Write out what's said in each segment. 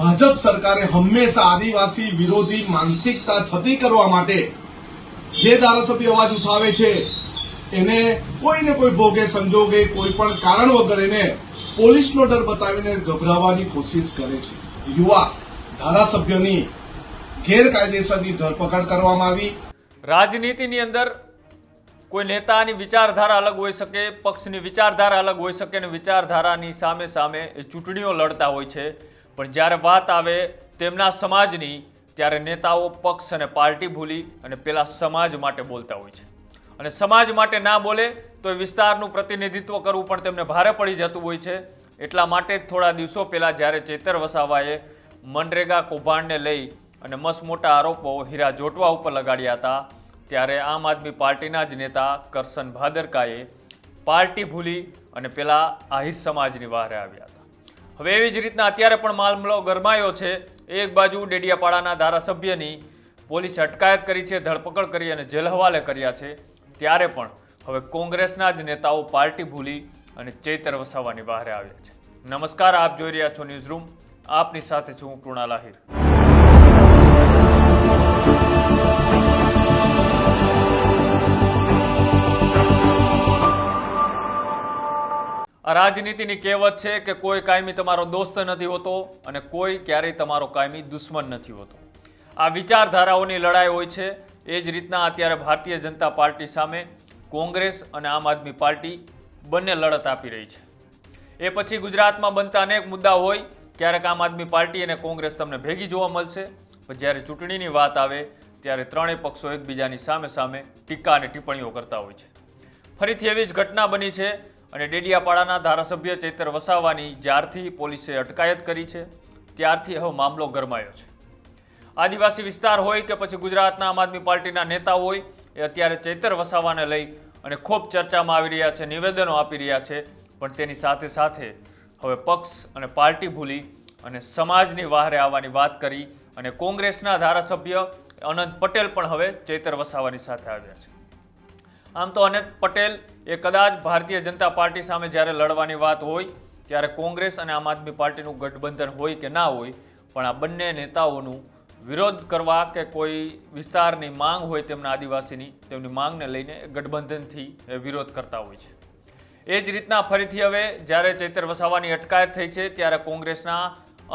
ભાજપ સરકારે હંમેશા આદિવાસી વિરોધી માનસિકતા છતી કરવા માટે જે ધારાસભ્ય અવાજ ઉઠાવે છે, એને કોઈ ને કોઈ ભોગે, સંજોગે, કોઈ પણ કારણ વગર એને પોલીસનો ડર બતાવીને ગભરાવાની કોશિશ કરે છે. યુવા ધારાસભ્યની ગેરકાયદેસરની ધરપકડ કરવામાં આવી. રાજનીતિની અંદર કોઈ નેતાની વિચારધારા અલગ હોઈ શકે, પક્ષની વિચારધારા અલગ હોઈ શકે અને વિચારધારાની સામે સામે ચૂંટણીઓ લડતા હોય છે. પણ જ્યારે વાત આવે તેમના સમાજની, ત્યારે નેતાઓ પક્ષ અને પાર્ટી ભૂલી અને પેલા સમાજ માટે બોલતા હોય છે. અને સમાજ માટે ના બોલે તો એ વિસ્તારનું પ્રતિનિધિત્વ કરવું પણ તેમને ભારે પડી જતું હોય છે. એટલા માટે જ થોડા દિવસો પહેલાં જ્યારે ચેતર વસાવાએ મનરેગા કૌભાંડને લઈ અને મસ્ત મોટા આરોપો હીરા જોટવા ઉપર લગાડ્યા હતા, ત્યારે આમ આદમી પાર્ટીના જ નેતા કરશન ભાદરકાએ પાર્ટી ભૂલી અને પેલા આહિર સમાજની વારે આવ્યા હવે એવી જ રીતના અત્યારે પણ મામલો ગરમાયો છે. એક બાજુ ડેડિયાપાડાના ધારાસભ્યની પોલીસે અટકાયત કરી છે, ધરપકડ કરી અને જેલ હવાલે કર્યા છે. ત્યારે પણ હવે કોંગ્રેસના જ નેતાઓ પાર્ટી ભૂલી અને ચૈતર વસાવાની બહાર આવ્યા છે. નમસ્કાર, આપ જોઈ રહ્યા છો ન્યૂઝ રૂમ આપની સાથે છું હું કૃણાલ આહિર. રાજનીતિની કહેવત છે કે કોઈ કાયમી તમારો દોસ્ત નથી હોતો અને કોઈ ક્યારેય તમારો કાયમી દુશ્મન નથી હોતો. આ વિચારધારાઓની લડાઈ હોય છે. એ જ રીતના અત્યારે ભારતીય જનતા પાર્ટી સામે કોંગ્રેસ અને આમ આદમી પાર્ટી બંને લડત આપી રહી છે. એ પછી ગુજરાતમાં બનતા અનેક મુદ્દા હોય. ક્યારેક આમ આદમી પાર્ટી અને કોંગ્રેસ તમને ભેગી જોવા મળશે. પણ જ્યારે ચૂંટણીની વાત આવે, ત્યારે ત્રણેય પક્ષો એકબીજાની સામે સામે ટીકા અને ટિપ્પણીઓ કરતા હોય છે. ફરીથી એવી જ ઘટના બની છે અને ડેડિયાપાડાના ધારાસભ્ય ચૈતર વસાવાની જ્યારથી પોલીસે અટકાયત કરી છે, ત્યારથી હવે મામલો ગરમાયો છે. આદિવાસી વિસ્તાર હોય કે પછી ગુજરાતના આમ આદમી પાર્ટીના નેતા હોય, એ અત્યારે ચૈતર વસાવાને લઈ અને ખૂબ ચર્ચામાં આવી રહ્યા છે, નિવેદનો આપી રહ્યા છે, પણ તેની સાથે સાથે હવે પક્ષ અને પાર્ટી ભૂલી અને સમાજની વહારે આવવાની વાત કરી અને કોંગ્રેસના ધારાસભ્ય અનંત પટેલ પણ હવે ચૈતર વસાવાની સાથે આવ્યા છે. આમ તો અનંત પટેલ એ કદાચ ભારતીય જનતા પાર્ટી સામે જ્યારે લડવાની વાત હોય, ત્યારે કોંગ્રેસ અને આમ આદમી પાર્ટીનું ગઠબંધન હોય કે ના હોય, પણ આ બંને નેતાઓનું વિરોધ કરવા કે કોઈ વિસ્તારની માંગ હોય તેમના આદિવાસીની, તેમની માંગને લઈને ગઠબંધનથી એ વિરોધ કરતા હોય છે. એ જ રીતના ફરીથી હવે જ્યારે ચૈતર વસાવાની અટકાયત થઈ છે, ત્યારે કોંગ્રેસના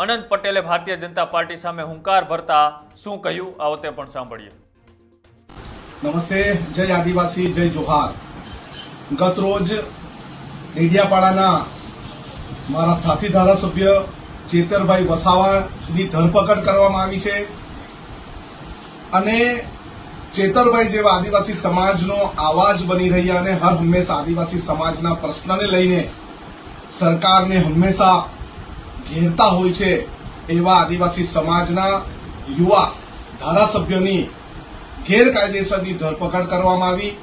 અનંત પટેલે ભારતીય જનતા પાર્ટી સામે હુંકાર ભરતા શું કહ્યું આવો તે પણ સાંભળીએ. નમસ્તે, જય આદિવાસી, જય જોહાર. ગત રોજ ડેડિયાપાડાના મારા સાથી ધારાસભ્ય ચેતરભાઈ વસાવાની ધરપકડ કરવામાં આવી છે અને ચેતરભાઈ જેવા આદિવાસી સમાજનો આવાજ બની રહ્યા અને હર હંમેશા આદિવાસી સમાજના પ્રશ્નને લઈને સરકારને હંમેશા ઘેરતા હોય છે એવા આદિવાસી સમાજના યુવા ધારાસભ્યની ગેરકાયદેસરની ધરપકડ કરવામાં આવી.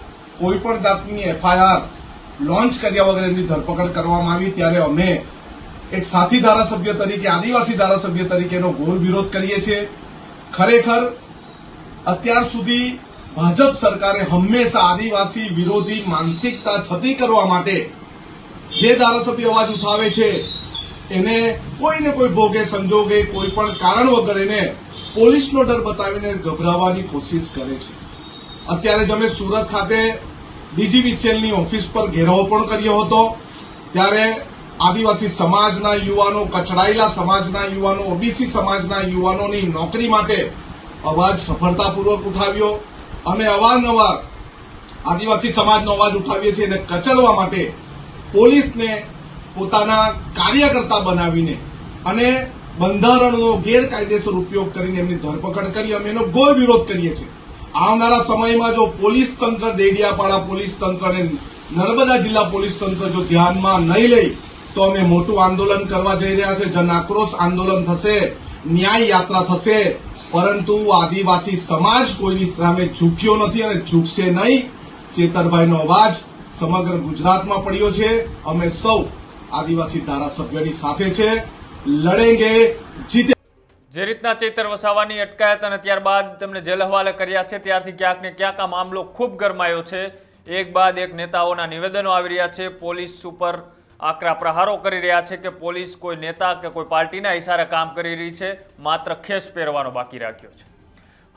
કોઈપણ જાતની એફઆઈઆર લોન્ચ કર્યા વગર ધરપકડ કરવામાં આવી. ત્યારે અમે એક સાથી ધારાસભ્ય તરીકે, આદિવાસી ધારાસભ્ય તરીકેનો ઘોર વિરોધ કરીએ છીએ. ખરેખર અત્યાર સુધી ભાજપ સરકારે હંમેશા આદિવાસી વિરોધી માનસિકતા છતી કરવા માટે જે ધારાસભ્ય અવાજ ઉઠાવે છે, એને કોઈને કોઈ ભોગે, સંજોગે, કોઈ પણ કારણ વગર એને પોલીસનો ડર બતાવીને ગભરાવાની કોશિશ કરે છે. અત્યારે તમે સુરત ખાતે ડીજીવીસીએલની ઓફિસ પર ઘેરાવો પણ કર્યો હતો. ત્યારે આદિવાસી સમાજના યુવાનો, કચડાયેલા સમાજના યુવાનો, ઓબીસી સમાજના યુવાનોની નોકરી માટે અવાજ સફળતાપૂર્વક ઉઠાવ્યો અમે અવારનવાર આદિવાસી સમાજનો અવાજ ઉઠાવીએ છીએ અને કચડવા માટે પોલીસને પોતાના કાર્યકર્તા બનાવીને અને બંધારણનો ગેરકાયદેસર ઉપયોગ કરીને એમની ધરપકડ કરી અમે એનો ગોળ વિરોધ કરીએ છીએ. આવનારા સમયમાં જો પોલીસ તંત્ર દેડિયાપાડા પોલીસ તંત્ર અને નર્મદા જિલ્લા પોલીસ તંત્ર જો ધ્યાનમાં નહીં લઈ તો અમે મોટું આંદોલન કરવા જઈ રહ્યા છે. જન આક્રોશ આંદોલન થશે, ન્યાય યાત્રા થશે, પરંતુ આદિવાસી સમાજ કોઈની સામે ઝૂક્યો નથી અને ઝૂકશે નહીં. ચેતરભાઈનો અવાજ સમગ્ર ગુજરાતમાં પડ્યો છે. અમે સૌ આદિવાસી ધારાસભ્યની સાથે છે. લડેંગે, જીતે. જે રીતના ચૈતર વસાવાની અટકાયત અને ત્યારબાદ તેમને જેલ હવાલે કર્યા છે, ત્યારથી ક્યાંક ને ક્યાંક આ મામલો ખૂબ ગરમાયો છે. એક બાદ એક નેતાઓના નિવેદનો આવી રહ્યા છે, પોલીસ ઉપર આકરા પ્રહારો કરી રહ્યા છે કે પોલીસ કોઈ નેતા કે કોઈ પાર્ટીના ઇશારે કામ કરી રહી છે, માત્ર ખેસ પહેરવાનો બાકી રાખ્યો છે.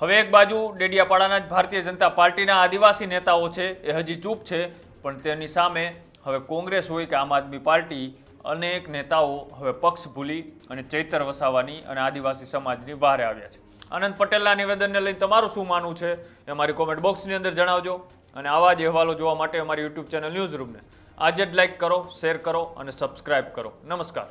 હવે એક બાજુ ડેડિયાપાડાના જ ભારતીય જનતા પાર્ટીના આદિવાસી નેતાઓ છે, એ હજી ચૂપ છે, પણ તેની સામે હવે કોંગ્રેસ હોય કે આમ આદમી પાર્ટી અનેક નેતાઓ હવે પક્ષ ભૂલી અને ચૈતર વસાવાની અને આદિવાસી સમાજની વારે આવ્યા છે. આનંદ પટેલના નિવેદનને લઈને તમારું શું માનવું છે એ અમારી કોમેન્ટ બોક્સની અંદર જણાવજો. અને આવા જ અહેવાલો જોવા માટે અમારી યુટ્યુબ ચેનલ ન્યૂઝ રૂમને આજે જ લાઈક કરો શેર કરો અને સબસ્ક્રાઇબ કરો. નમસ્કાર.